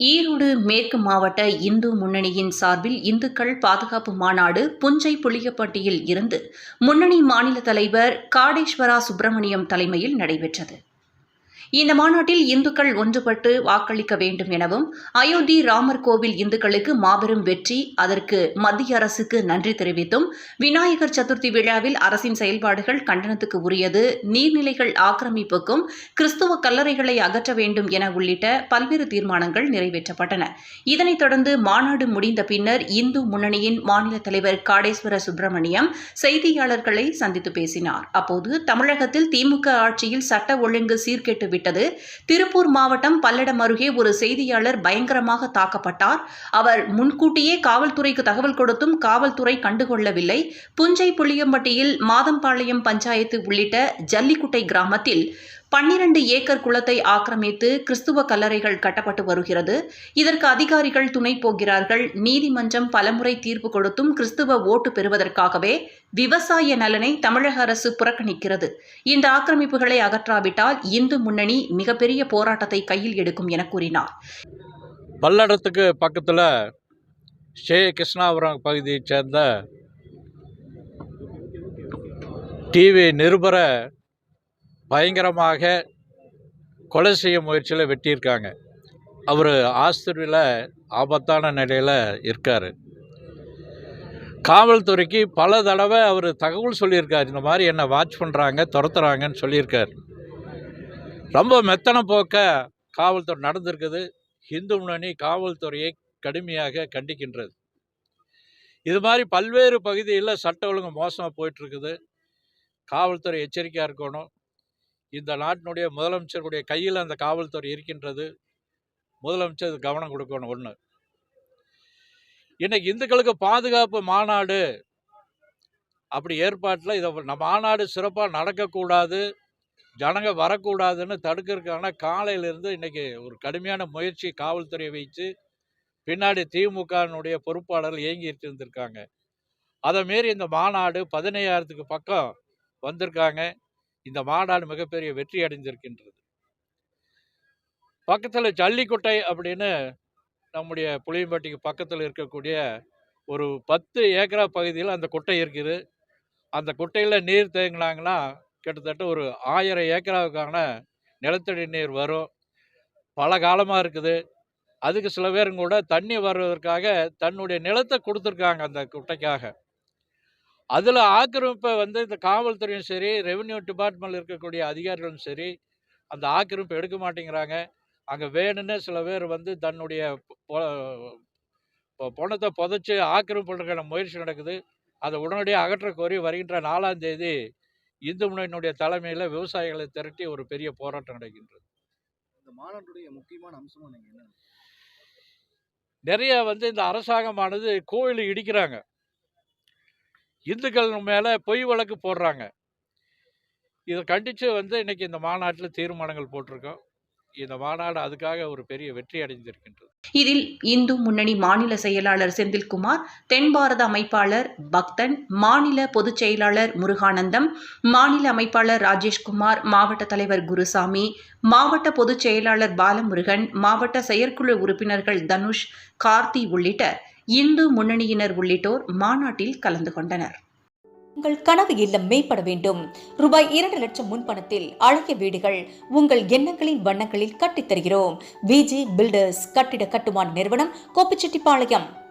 ஈரோடு மேற்கு மாவட்ட இந்து முன்னணியின் சார்பில் இந்துக்கள் பாதுகாப்பு மாநாடு புஞ்சை புளியப்பட்டியில் இருந்து முன்னணி மாநில தலைவர் காடேஸ்வரா சுப்பிரமணியம் தலைமையில் நடைபெற்றது. இந்த மாநாட்டில் இந்துக்கள் ஒன்றுபட்டு வாக்களிக்க வேண்டும் எனவும் அயோத்தி ராமர் கோவில் இந்துக்களுக்கு மாபெரும் வெற்றி அதற்கு மத்திய அரசுக்கு நன்றி தெரிவித்தும் விநாயகர் சதுர்த்தி விழாவில் அரசின் செயல்பாடுகள் கண்டனத்துக்கு உரியது நீர்நிலைகள் ஆக்கிரமிப்புக்கும் கிறிஸ்துவ கல்லறைகளை அகற்ற வேண்டும் என உள்ளிட்ட பல்வேறு தீர்மானங்கள் நிறைவேற்றப்பட்டன. இதனைத் தொடர்ந்து மாநாடு முடிந்த பின்னர் இந்து முன்னணியின் மாநில தலைவர் காடேஸ்வர சுப்பிரமணியம் செய்தியாளர்களை சந்தித்து பேசினார். அப்போது தமிழகத்தில் திமுக ஆட்சியில் சட்ட ஒழுங்கு சீர்கெட்டு விட்டது திருப்பூர் மாவட்டம் பல்லடம் அருகே ஒரு செய்தியாளர் பயங்கரமாக தாக்கப்பட்டார். அவர் முன்கூட்டியே காவல்துறைக்கு தகவல் கொடுத்தும் காவல்துறை கண்டுகொள்ளவில்லை. புஞ்சை புளியம்பட்டியில் மாதம்பாளையம் பஞ்சாயத்து உள்ளிட்ட ஜல்லிக்குட்டை கிராமத்தில் பன்னிரண்டு ஏக்கர் குளத்தை ஆக்கிரமித்து கிறிஸ்துவ கல்லறைகள் கட்டப்பட்டு வருகிறது. இதற்கு அதிகாரிகள் துணை போகிறார்கள். நீதிமன்றம் பலமுறை தீர்ப்பு கொடுத்தும் கிறிஸ்துவ ஓட்டு பெறுவதற்காகவே விவசாய நலனை தமிழக அரசு புறக்கணிக்கிறது. இந்த ஆக்கிரமிப்புகளை அகற்றாவிட்டால் இந்து முன்னணி மிகப்பெரிய போராட்டத்தை கையில் எடுக்கும் என கூறினார். பல்லடத்துக்கு பக்கத்தில் ஸ்ரீ கிருஷ்ணாபுரம் பகுதியைச் சேர்ந்த டிவி நிருபரை பயங்கரமாக கொலை செய்ய முயற்சியில் வெட்டியிருக்காங்க. அவர் ஆஸ்திரியில் ஆபத்தான நிலையில் இருக்கார். காவல்துறைக்கு பல தடவை அவர் தகவல் சொல்லியிருக்கார். இந்த மாதிரி என்னை வாட்ச் பண்ணுறாங்க துரத்துறாங்கன்னு சொல்லியிருக்கார். ரொம்ப மெத்தன போக்க காவல்துறை நடந்திருக்குது. இந்து முன்னணி காவல்துறையை கடுமையாக கண்டிக்கின்றது. இது மாதிரி பல்வேறு பகுதியில் சட்ட ஒழுங்கு மோசமாக போயிட்டுருக்குது காவல்துறை எச்சரிக்கையாக இருக்கணும். இந்த நாட்டினுடைய முதலமைச்சருடைய கையில் அந்த காவல்துறை இருக்கின்றது. முதலமைச்சர் கவனம் கொடுக்கணும் ஒன்று இன்னைக்கு இந்துக்களுக்கு பாதுகாப்பு மாநாடு அப்படி ஏற்பாட்டில் இதை நம்ம மாநாடு சிறப்பாக நடக்கக்கூடாது ஜனங்க வரக்கூடாதுன்னு தடுக்கிறதுக்கான காலையிலேருந்து இன்னைக்கு ஒரு கடுமையான முயற்சி காவல்துறையை வைத்து பின்னாடி திமுகனுடைய பொறுப்பாளர்கள் இயங்கிட்டு இருந்திருக்காங்க. அதை மீறி இந்த மாநாடு பதினையாயிரத்துக்கு பக்கம் வந்திருக்காங்க. இந்த மாநாடு மிகப்பெரிய வெற்றி அடைந்திருக்கின்றது. பக்கத்தில் ஜல்லிக்குட்டை அப்படின்னு நம்முடைய புளியம்பட்டிக்கு பக்கத்தில் இருக்கக்கூடிய ஒரு பத்து ஏக்கரா பகுதியில் அந்த குட்டை இருக்குது. அந்த குட்டையில் நீர் தேங்கினாங்கன்னா கிட்டத்தட்ட ஒரு ஆயிரம் ஏக்கராவுக்கான நிலத்தடி நீர் வரும். பல காலமாக இருக்குது. அதுக்கு சில பேரும் கூட தண்ணி வர்றதற்காக தன்னுடைய நிலத்தை கொடுத்துருக்காங்க அந்த குட்டைக்காக. அதில் ஆக்கிரமிப்பை வந்து இந்த காவல்துறையும் சரி ரெவென்யூ டிபார்ட்மெண்ட்டில் இருக்கக்கூடிய அதிகாரிகளும் சரி அந்த ஆக்கிரமிப்பு எடுக்க மாட்டேங்கிறாங்க. அங்கே வேணும்னே சில பேர் வந்து தன்னுடைய பணத்தை புதைச்சி ஆக்கிரமிப்பு பண்ணுறதுக்கான முயற்சி நடக்குது. அதை உடனடியாக அகற்ற கோரி வருகின்ற நாலாம் தேதி இந்து முன்னணியினுடைய தலைமையில் விவசாயிகளை திரட்டி ஒரு பெரிய போராட்டம் நடக்கின்றது. இந்த மாநாட்டுடைய முக்கியமான அம்சமும் நீங்க என்ன நிறைய வந்து இந்த அரசாங்கமானது கோயில் இடிக்கிறாங்க. இந்துக்கள் மேலே பொய் வழக்கு போடுறாங்க. இதை கண்டித்து வந்து இன்றைக்கி இந்த மாநாட்டில் தீர்மானங்கள் போட்டிருக்கோம். இந்த மாநாடு அதுக்காக ஒரு பெரிய வெற்றி அடைந்திருக்கின்றது. இதில் இந்து முன்னணி மாநில செயலாளர் செந்தில்குமார் தென் பாரத அமைப்பாளர் பக்தன் மாநில பொதுச் செயலாளர் முருகானந்தம் மாநில அமைப்பாளர் ராஜேஷ்குமார் மாவட்ட தலைவர் குருசாமி மாவட்ட பொதுச் செயலாளர் பாலமுருகன் மாவட்ட செயற்குழு உறுப்பினர்கள் தனுஷ் கார்த்தி உள்ளிட்ட இந்து முன்னணியினர் உள்ளிட்டோர் மாநாட்டில் கலந்து கொண்டனர். உங்கள் கனவு இல்லம் மேம்பட வேண்டும். ரூபாய் இரண்டு லட்சம் முன்பணத்தில் அழகிய வீடுகள் உங்கள் எண்ணங்களின் வண்ணங்களில் கட்டித் தருகிறோம் விஜி பில்டர்ஸ் கட்டிட கட்டுமான நிறுவனம் கோபிச்செட்டிப்பாளையம்.